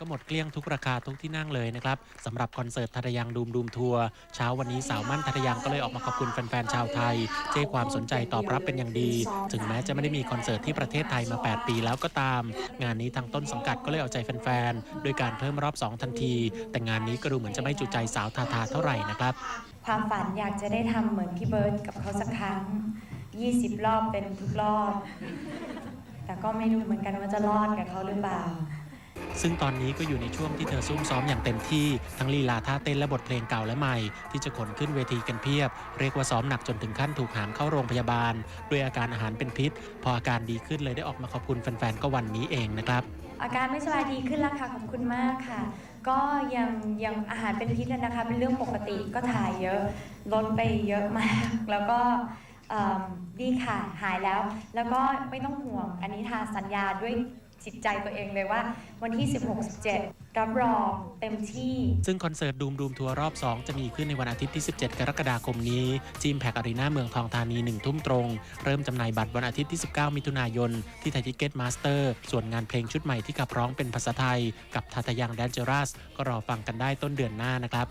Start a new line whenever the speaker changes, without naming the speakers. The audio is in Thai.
ก็หมดเกลี้ยงทุกราคาทุกที่นั่งเลยนะครับสำหรับคอนเสิร์ตทัตยังดูมดูมทัวร์เช้าวันนี้สาวมั่นทัตยังก็เลยออกมาขอบคุณแฟนๆชาวไทยที่ให้ความสนใจตอบรับเป็นอย่างดี ถึงแม้จะไม่ได้มีคอนเสิร์ตที่ประเทศไทยมา 8 ปีแล้วก็ตาม งานนี้ทางต้นสังกัดก็เลยเอาใจแฟนๆโดยการเพิ่มรอบ 2 ทันที แต่งานนี้ก็ดูเหมือนจะไม่จุใจสาวทาทาเท่าไหร่นะครับ
ความฝันอยากจะได้ทำเหมือนพี่เบิร์ดกับเขาสักครั้ง 20 รอบเป็นทุกรอบ แต่ก็ไม่รู้เหมือนกันว่าจะรอดกับเขาหรือเปล่า
ซึ่งตอนนี้ก็อยู่ในช่วงที่เธอซุ่มซ้อมอย่างเต็มที่ ทั้งลีลาท่าเต้นและบทเพลงเก่าและใหม่ ที่จะขนขึ้นเวทีกันเพียบ เรียกว่าซ้อมหนักจนถึงขั้นถูกหามเข้าโรงพยาบาล ด้วยอาการอาหารเป็นพิษ พออาการดีขึ้นเลยได้ออกมาขอบคุณแฟนๆก็วันนี้เองนะครับ
อาการไม่สบายดีขึ้นแล้วค่ะขอบคุณมากค่ะ ก็ยังยังอาหารเป็นพิษนะคะ เป็นเรื่องปกติก็ถ่ายเยอะลดไปเยอะมาก แล้วก็ดีค่ะหายแล้ว แล้วก็ไม่ต้องห่วง อันนี้ทาสัญญาด้วย จิตใจตัวเองเลยว่า วันที่ 16-17 รับรองเต็มที่
ซึ่งคอนเสิร์ตดูมดูมทัวร์รอบ 2 จะมีขึ้นในวันอาทิตย์ที่ 17 กรกฎาคมนี้จีมแพกอารีนาเมืองทองธานี1ทุ่มตรง เริ่มจำหน่ายบัตรวันอาทิตย์ที่ 19 มิถุนายน ที่ไทยทิเก็ตมาสเตอร์ ส่วนงานเพลงชุดใหม่ที่ขับร้องเป็นภาษาไทย กับทาทายังแดนเจอรัสก็รอฟังกันได้ต้นเดือนหน้านะครับ